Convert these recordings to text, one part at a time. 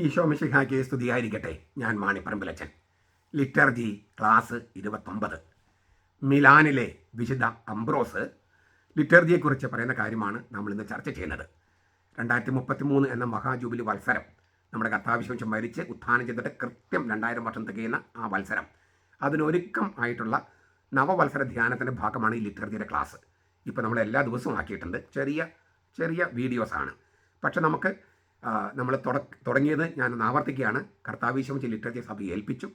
ഈശോ മിശിഹായ്ക്ക് സ്തുതിയായിരിക്കട്ടെ. ഞാൻ മാണിപ്പറമ്പിലച്ചൻ. ലിറ്റർജി ക്ലാസ് ഇരുപത്തൊമ്പത്. മിലാനിലെ വിശുദ്ധ അംബ്രോസ് ലിറ്റർജിയെക്കുറിച്ച് പറയുന്ന കാര്യമാണ് നമ്മൾ ഇന്ന് ചർച്ച ചെയ്യുന്നത്. രണ്ടായിരത്തി മുപ്പത്തി മൂന്ന് എന്ന മഹാജൂബിലി വത്സരം നമ്മുടെ കർത്താവിശ്വംശം മരിച്ച് ഉത്ഥാനം ചെയ്തിട്ട് കൃത്യം രണ്ടായിരം വർഷം തികയുന്ന ആ വത്സരം. അതിനൊരുക്കം ആയിട്ടുള്ള നവവത്സര ധ്യാനത്തിന്റെ ഭാഗമാണ് ഈ ലിറ്റർജിയുടെ ക്ലാസ്. ഇപ്പോൾ നമ്മൾ എല്ലാ ദിവസവും ആക്കിയിട്ടുണ്ട്. ചെറിയ ചെറിയ വീഡിയോസാണ്. പക്ഷെ നമുക്ക് നമ്മൾ തുടങ്ങിയത് ഞാൻ ആവർത്തിക്കുകയാണ്. കർത്താവീശം ലിറ്ററേച്ചർ സഭ ഏൽപ്പിച്ചു.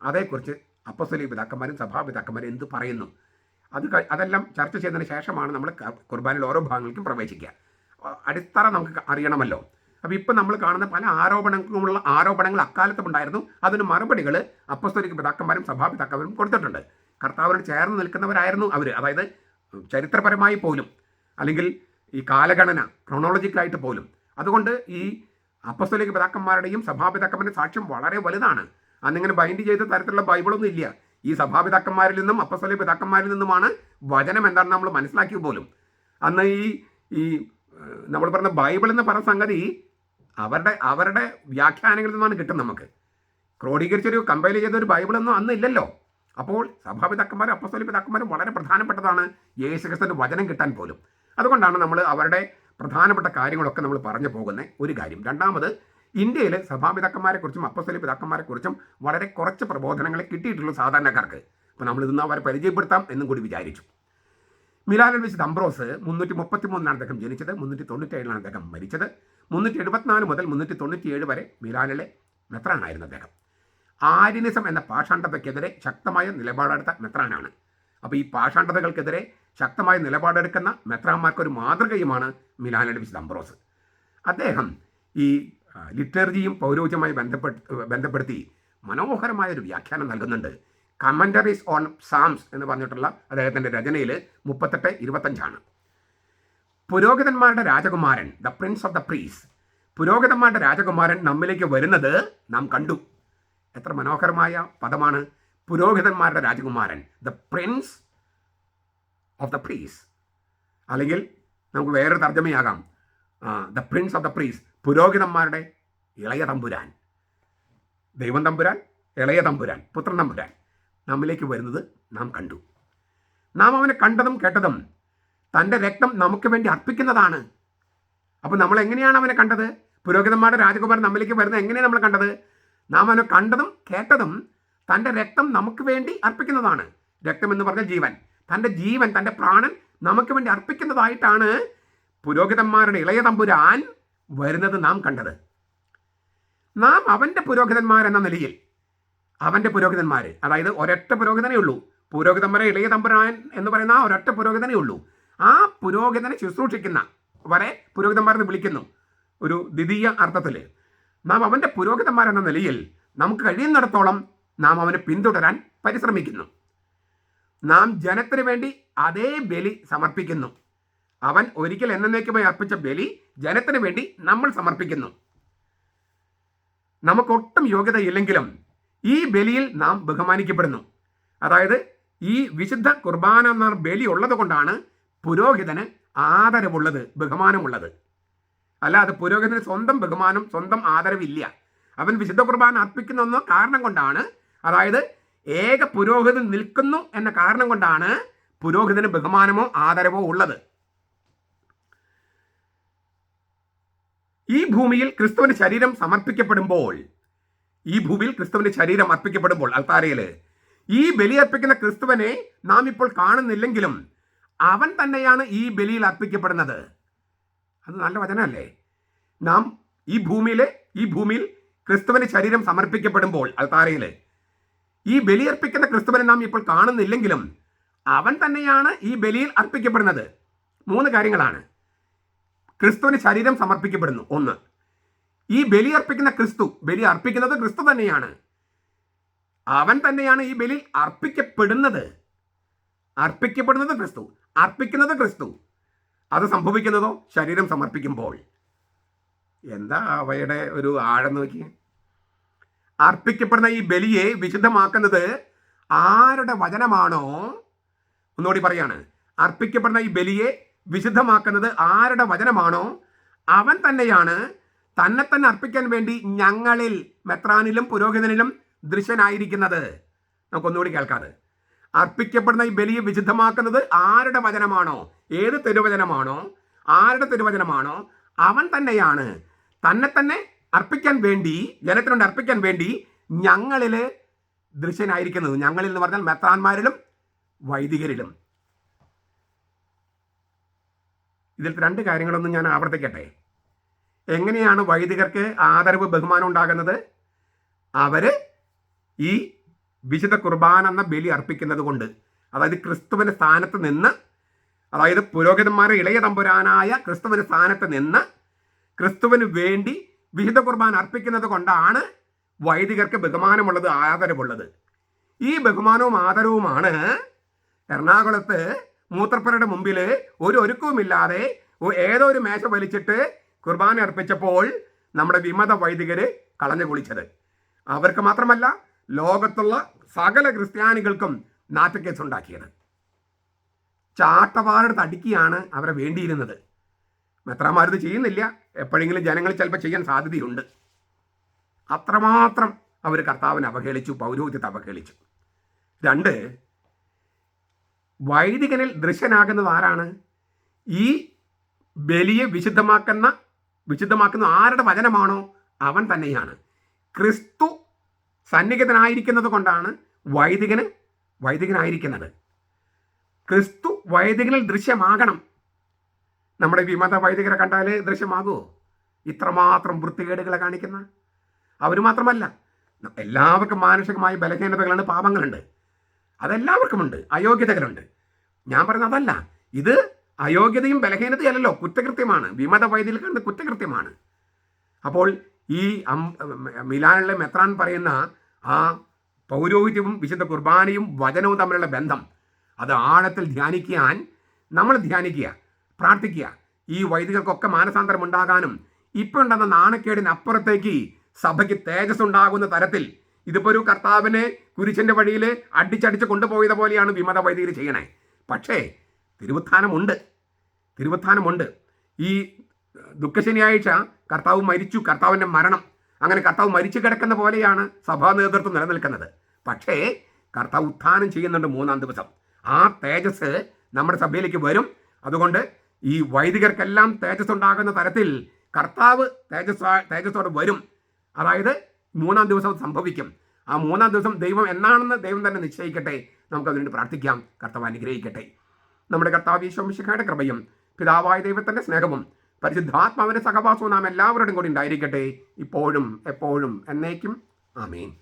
അതേക്കുറിച്ച് അപ്പസ്വലി പിതാക്കന്മാരും സഭാപിതാക്കന്മാരും എന്ത് പറയുന്നു? അത് അതെല്ലാം ചർച്ച ചെയ്തതിന് ശേഷമാണ് നമ്മൾ കുർബാനയിൽ ഓരോ ഭാഗങ്ങൾക്കും പ്രവേശിക്കുക. അടിത്തറ നമുക്ക് അറിയണമല്ലോ. അപ്പോൾ ഇപ്പം നമ്മൾ കാണുന്ന പല ആരോപണങ്ങളുള്ള ആരോപണങ്ങൾ അക്കാലത്തും ഉണ്ടായിരുന്നു അതിന് മറുപടികൾ അപ്പസ്തോലിക്ക് പിതാക്കന്മാരും സഭാപിതാക്കന്മാരും കൊടുത്തിട്ടുണ്ട്. കർത്താവിനോട് ചേർന്ന് നിൽക്കുന്നവരായിരുന്നു അവർ അതായത് ചരിത്രപരമായി പോലും അല്ലെങ്കിൽ ഈ കാലഗണന ക്രോണോളജിക്കലായിട്ട് പോലും അതുകൊണ്ട് ഈ അപ്പസ്തലിക പിതാക്കന്മാരുടെയും സഭാപിതാക്കന്മാരുടെ സാക്ഷ്യം വളരെ വലുതാണ്. അന്നിങ്ങനെ ബൈൻഡ് ചെയ്ത തരത്തിലുള്ള ബൈബിളൊന്നും ഇല്ല. ഈ സഭാപിതാക്കന്മാരിൽ നിന്നും അപ്പസ്തോലിക പിതാക്കന്മാരിൽ നിന്നുമാണ് വചനം എന്താണെന്ന് നമ്മൾ മനസ്സിലാക്കിയ പോലും. അന്ന് ഈ ഈ നമ്മൾ പറഞ്ഞ ബൈബിൾ എന്ന് പറഞ്ഞ സംഗതി അവരുടെ അവരുടെ വ്യാഖ്യാനങ്ങളിൽ നിന്നാണ് കിട്ടുന്നത് നമുക്ക്. ക്രോഡീകരിച്ചൊരു കമ്പൈൽ ചെയ്ത ഒരു ബൈബിളൊന്നും അന്ന് ഇല്ലല്ലോ. അപ്പോൾ സഭാപിതാക്കന്മാരും അപ്പസ്തലിക പിതാക്കന്മാരും വളരെ പ്രധാനപ്പെട്ടതാണ് യേശുക്രിസ്തുവിന്റെ വചനം കിട്ടാൻ പോലും. അതുകൊണ്ടാണ് നമ്മൾ അവരുടെ പ്രധാനപ്പെട്ട കാര്യങ്ങളൊക്കെ നമ്മൾ പറഞ്ഞു പോകുന്ന ഒരു കാര്യം. രണ്ടാമത് കുറിച്ചും സഭാപിതാക്കന്മാരെക്കുറിച്ചും പിതാക്കന്മാരെ പിതാക്കന്മാരെക്കുറിച്ചും വളരെ കുറച്ച് പ്രബോധനങ്ങൾ കിട്ടിയിട്ടുള്ളൂ സാധാരണക്കാർക്ക്. അപ്പോൾ നമ്മൾ ഇന്ന് അവരെ പരിചയപ്പെടുത്താം എന്നും കൂടി വിചാരിച്ചു. മിലാനിൽ വെച്ച് അംബ്രോസ് മുന്നൂറ്റി മുപ്പത്തി മൂന്നിനാണ് അദ്ദേഹം ജനിച്ചത് മുന്നൂറ്റി തൊണ്ണൂറ്റേഴിലാണ് അദ്ദേഹം മരിച്ചത്. മുന്നൂറ്റി എഴുപത്തിനാല് മുതൽ മുന്നൂറ്റി തൊണ്ണൂറ്റിയേഴ് വരെ മിലാനിലെ മെത്രാനായിരുന്നു അദ്ദേഹം. ആര്യനിസം എന്ന പാഷാണ്ഡതയ്ക്കെതിരെ ശക്തമായ നിലപാടെടുത്ത മെത്രാനാണ്. അപ്പോൾ ഈ പാഷാണ്ഡതകൾക്കെതിരെ ശക്തമായ നിലപാടെടുക്കുന്ന മെത്രാന്മാർക്ക് ഒരു മാതൃകയുമാണ് മിലാനിലെ വിശുദ്ധ അംബ്രോസ് അദ്ദേഹം ഈ ലിറ്റർജിയും പൗരോഹിത്യവുമായി ബന്ധപ്പെട്ട് ബന്ധപ്പെടുത്തി മനോഹരമായ ഒരു വ്യാഖ്യാനം നൽകുന്നുണ്ട്. കമന്ററീസ് ഓൺ സാംസ് എന്ന് പറഞ്ഞിട്ടുള്ള അദ്ദേഹത്തിന്റെ രചനയിൽ മുപ്പത്തെട്ട് ഇരുപത്തഞ്ചാണ്. പുരോഹിതന്മാരുടെ രാജകുമാരൻ the prince of the priest പുരോഹിതന്മാരുടെ രാജകുമാരൻ നമ്മിലേക്ക് വരുന്നത് നാം കണ്ടു. എത്ര മനോഹരമായ പദമാണ് പുരോഹിതന്മാരുടെ രാജകുമാരൻ the prince of the priests അല്ലെങ്കിൽ നമുക്ക് വേറെ തർജമയാകാം. The prince of the priests പുരോഹിതന്മാരുടെ ഇളയ തമ്പുരാൻ. ദൈവം തമ്പുരാൻ ഇളയ തമ്പുരാൻ പുത്രൻ തമ്പുരാൻ. നമ്മിലേക്ക് വരുന്നത് നാം കണ്ടു. നാം അവനെ കണ്ടതും കേട്ടതും തന്റെ രക്തം നമുക്ക് വേണ്ടി അർപ്പിക്കുന്നതാണ്. അപ്പോൾ നമ്മൾ എങ്ങനെയാണ് അവനെ കണ്ടത്? പുരോഹിതന്മാരുടെ രാജകുമാരൻ നമ്മിലേക്ക് വരുന്നത് എങ്ങനെയാണ് നമ്മൾ കണ്ടത്? നാം അവനെ കണ്ടതും കേട്ടതും തന്റെ രക്തം നമുക്ക് വേണ്ടി അർപ്പിക്കുന്നതാണ്. രക്തം എന്ന് പറഞ്ഞ ജീവൻ. തന്റെ ജീവൻ തന്റെ പ്രാണൻ നമുക്ക് വേണ്ടി അർപ്പിക്കുന്നതായിട്ടാണ് പുരോഹിതന്മാരുടെ ഇളയ തമ്പുരാൻ വരുന്നത് നാം കണ്ടത്. നാം അവന്റെ പുരോഹിതന്മാരെന്ന നിലയിൽ അവന്റെ പുരോഹിതന്മാർ അതായത് ഒരൊറ്റ പുരോഹിതനേ ഉള്ളൂ. പുരോഹിതന്മാരെ ഇളയ തമ്പുരാൻ എന്ന് പറയുന്ന ആ ഒരൊറ്റ പുരോഹിതനേ ഉള്ളൂ. ആ പുരോഹിതനെ ശുശ്രൂഷിക്കുന്ന വരെ പുരോഹിതന്മാരെന്ന് വിളിക്കുന്നു. ഒരു ദ്വിതീയ അർത്ഥത്തിൽ നാം അവന്റെ പുരോഹിതന്മാരെന്ന നിലയിൽ നമുക്ക് കഴിയുന്നിടത്തോളം നാം അവനെ പിന്തുടരാൻ പരിശ്രമിക്കുന്നു. നാം ജനത്തിന് വേണ്ടി അതേ ബലി സമർപ്പിക്കുന്നു. അവൻ ഒരിക്കൽ എന്നേക്കുമായി അർപ്പിച്ച ബലി ജനത്തിന് വേണ്ടി നമ്മൾ സമർപ്പിക്കുന്നു. നമുക്കൊട്ടും യോഗ്യതയില്ലെങ്കിലും ഈ ബലിയിൽ നാം ബഹുമാനിക്കപ്പെടുന്നു. അതായത് ഈ വിശുദ്ധ കുർബാന എന്ന ബലി ഉള്ളത് കൊണ്ടാണ് പുരോഹിതന് ആദരവുള്ളത് ബഹുമാനമുള്ളത്. അല്ലാതെ പുരോഹിതന് സ്വന്തം ബഹുമാനം സ്വന്തം ആദരവില്ല. അവൻ വിശുദ്ധ കുർബാന അർപ്പിക്കുന്ന കാരണം കൊണ്ടാണ് അതായത് ഏക പുരോഹിതൻ നിൽക്കുന്നു എന്ന കാരണം കൊണ്ടാണ് പുരോഹിതന് ബഹുമാനമോ ആദരവോ ഉള്ളത്. ഈ ഭൂമിയിൽ ക്രിസ്തുവിന്റെ ശരീരം സമർപ്പിക്കപ്പെടുമ്പോൾ ഈ ഭൂമിയിൽ ക്രിസ്തുവിന്റെ ശരീരം അർപ്പിക്കപ്പെടുമ്പോൾ അൽത്താരയിൽ ഈ ബലി അർപ്പിക്കുന്ന ക്രിസ്തുവിനെ നാം ഇപ്പോൾ കാണുന്നില്ലെങ്കിലും അവൻ തന്നെയാണ് ഈ ബലിയിൽ അർപ്പിക്കപ്പെടുന്നത്. അത് നല്ല വചനമല്ലേ? നാം ഈ ഭൂമിയിലെ ഈ ഭൂമിയിൽ ക്രിസ്തുവിന്റെ ശരീരം സമർപ്പിക്കപ്പെടുമ്പോൾ അൽത്താരയിൽ ഈ ബലിയർപ്പിക്കുന്ന ക്രിസ്തുവിനെ നാം ഇപ്പോൾ കാണുന്നില്ലെങ്കിലും അവൻ തന്നെയാണ് ഈ ബലിയിൽ അർപ്പിക്കപ്പെടുന്നത്. മൂന്ന് കാര്യങ്ങളാണ്. ക്രിസ്തുവിന് ശരീരം സമർപ്പിക്കപ്പെടുന്നു. ഒന്ന് ഈ ബലി അർപ്പിക്കുന്ന ക്രിസ്തു ബലി അർപ്പിക്കുന്നത് ക്രിസ്തു തന്നെയാണ്. അവൻ തന്നെയാണ് ഈ ബലിയിൽ അർപ്പിക്കപ്പെടുന്നത്. അർപ്പിക്കപ്പെടുന്നത് ക്രിസ്തു അർപ്പിക്കുന്നത് ക്രിസ്തു. അത് സംഭവിക്കുന്നതോ? ശരീരം സമർപ്പിക്കുമ്പോൾ. എന്താ അവയുടെ ഒരു ആഴം നോക്കി അർപ്പിക്കപ്പെടുന്ന ഈ ബലിയെ വിശുദ്ധമാക്കുന്നത് ആരുടെ വചനമാണോ? ഒന്നുകൂടി പറയാണ്. അർപ്പിക്കപ്പെടുന്ന ഈ ബലിയെ വിശുദ്ധമാക്കുന്നത് ആരുടെ വചനമാണോ? അവൻ തന്നെയാണ്. തന്നെ തന്നെ അർപ്പിക്കാൻ വേണ്ടി ഞങ്ങളിൽ മെത്രാനിലും പുരോഹിതനിലും ദൃശ്യനായിരിക്കുന്നത്. നമുക്കൊന്നുകൂടി കേൾക്കാതെ. അർപ്പിക്കപ്പെടുന്ന ഈ ബലിയെ വിശുദ്ധമാക്കുന്നത് ആരുടെ വചനമാണോ? ഏത് തിരുവചനമാണോ? ആരുടെ തിരുവചനമാണോ? അവൻ തന്നെയാണ്. തന്നെ തന്നെ അർപ്പിക്കാൻ വേണ്ടി ജനത്തിനുണ്ട് അർപ്പിക്കാൻ വേണ്ടി ഞങ്ങളിൽ ദൃശ്യനായിരിക്കുന്നത് ഞങ്ങളിൽ എന്ന് പറഞ്ഞാൽ മെത്രാന്മാരിലും വൈദികരിലും. ഇതിൽ രണ്ട് കാര്യങ്ങളൊന്നും ഞാൻ ആവർത്തിക്കട്ടെ. എങ്ങനെയാണ് വൈദികർക്ക് ആദരവ് ബഹുമാനം ഉണ്ടാകുന്നത്? അവർ ഈ വിശുദ്ധ കുർബാന എന്ന ബലി അർപ്പിക്കുന്നത് കൊണ്ട് അതായത് ക്രിസ്തുവിന്റെ സ്ഥാനത്ത് നിന്ന് അതായത് പുരോഹിതന്മാരെ ഇളയ തമ്പുരാനായ ക്രിസ്തുവിന്റെ സ്ഥാനത്ത് നിന്ന് ക്രിസ്തുവിന് വേണ്ടി വിശുദ്ധ കുർബാൻ അർപ്പിക്കുന്നത് കൊണ്ടാണ് വൈദികർക്ക് ബഹുമാനമുള്ളത് ആദരവുള്ളത്. ഈ ബഹുമാനവും ആദരവുമാണ് എറണാകുളത്ത് മൂത്രപ്പുരയുടെ മുമ്പിൽ ഒരു ഒരുക്കവുമില്ലാതെ ഏതോ ഒരു മേശ വലിച്ചിട്ട് കുർബാന അർപ്പിച്ചപ്പോൾ നമ്മുടെ വിമത വൈദികർ കളഞ്ഞു കുളിച്ചത്. അവർക്ക് മാത്രമല്ല ലോകത്തുള്ള സകല ക്രിസ്ത്യാനികൾക്കും നാറ്റക്കേസ് ഉണ്ടാക്കിയത്. ചാട്ടവാറെടുത്ത് അടിക്കുകയാണ് അവരെ വേണ്ടിയിരുന്നത്. മെത്രാമാരത് ചെയ്യുന്നില്ല. എപ്പോഴെങ്കിലും ജനങ്ങൾ ചിലപ്പോൾ ചെയ്യാൻ സാധ്യതയുണ്ട്. അത്രമാത്രം അവർ കർത്താവിനെ അവഹേളിച്ചു പൗരോഹിത്യത്തെ അവഹേളിച്ചു. രണ്ട് വൈദികനിൽ ദൃശ്യനാകുന്നത് ആരാണ്? ഈ ബലിയെ വിശുദ്ധമാക്കുന്ന വിശുദ്ധമാക്കുന്ന ആരുടെ വചനമാണോ? അവൻ തന്നെയാണ്. ക്രിസ്തു സന്നിഹിതനായിരിക്കുന്നത് കൊണ്ടാണ് വൈദികന് വൈദികനായിരിക്കുന്നത്. ക്രിസ്തു വൈദികനിൽ ദൃശ്യമാകണം. നമ്മുടെ വിമത വൈദികരെ കണ്ടാൽ ദൃശ്യമാകുമോ ഇത്രമാത്രം വൃത്തികേടുകളെ കാണിക്കുന്ന അവർ മാത്രമല്ല എല്ലാവർക്കും മാനുഷികമായ ബലഹീനതകളുണ്ട് പാപങ്ങളുണ്ട്. അതെല്ലാവർക്കും ഉണ്ട് അയോഗ്യതകളുണ്ട്. ഞാൻ പറയുന്നത് അതല്ല ഇത് അയോഗ്യതയും ബലഹീനതയല്ലല്ലോ കുറ്റകൃത്യമാണ്. വിമത വൈദ്യിൽ കണ്ട് കുറ്റകൃത്യമാണ്. അപ്പോൾ ഈ മിലാനിലെ മെത്രാൻ പറയുന്ന ആ പൗരോഹിത്യവും വിശുദ്ധ കുർബാനയും വചനവും തമ്മിലുള്ള ബന്ധം അത് ആഴത്തിൽ ധ്യാനിക്കാൻ നമ്മൾ ധ്യാനിക്കുക. പ്രാർത്ഥിക്കുക. ഈ വൈദികർക്കൊക്കെ മാനസാന്തരം ഉണ്ടാകാനും ഇപ്പോൾ ഉണ്ടെന്ന നാണക്കേടിന് അപ്പുറത്തേക്ക് സഭയ്ക്ക് തേജസ് ഉണ്ടാകുന്ന തരത്തിൽ ഇതിപ്പോ ഒരു കർത്താവിനെ കുരിശന്റെ വഴിയിൽ അടിച്ചടിച്ച് കൊണ്ടുപോയത് പോലെയാണ് വിമത വൈദികർ ചെയ്യണേ. പക്ഷേ തിരുവുത്ഥാനമുണ്ട്. തിരുവുത്ഥാനമുണ്ട്. ഈ ദുഃഖശനിയാഴ്ച കർത്താവ് മരിച്ചു. കർത്താവിന്റെ മരണം. അങ്ങനെ കർത്താവ് മരിച്ചു കിടക്കുന്ന പോലെയാണ് സഭാ നേതൃത്വം നിലനിൽക്കുന്നത്. പക്ഷേ കർത്താവ് ഉത്ഥാനം ചെയ്യുന്നുണ്ട് മൂന്നാം ദിവസം. ആ തേജസ് നമ്മുടെ സഭയിലേക്ക് വരും. അതുകൊണ്ട് ഈ വൈദികർക്കെല്ലാം തേജസ് ഉണ്ടാകുന്ന തരത്തിൽ കർത്താവ് തേജസ് തേജസ്സോടെ വരും. അതായത് മൂന്നാം ദിവസം സംഭവിക്കും. ആ മൂന്നാം ദിവസം ദൈവം എന്നാണെന്ന് ദൈവം തന്നെ നിശ്ചയിക്കട്ടെ. നമുക്ക് അതിനുവേണ്ടി പ്രാർത്ഥിക്കാം. കർത്താവ് അനുഗ്രഹിക്കട്ടെ. നമ്മുടെ കർത്താവ് ഈശോമിശിഖയുടെ കൃപയും പിതാവായ ദൈവത്തിന്റെ സ്നേഹവും പരിശുദ്ധാത്മാവിന്റെ സഹവാസവും നാം എല്ലാവരോടും കൂടി ഉണ്ടായിരിക്കട്ടെ. ഇപ്പോഴും എപ്പോഴും എന്നേക്കും. ആമേൻ.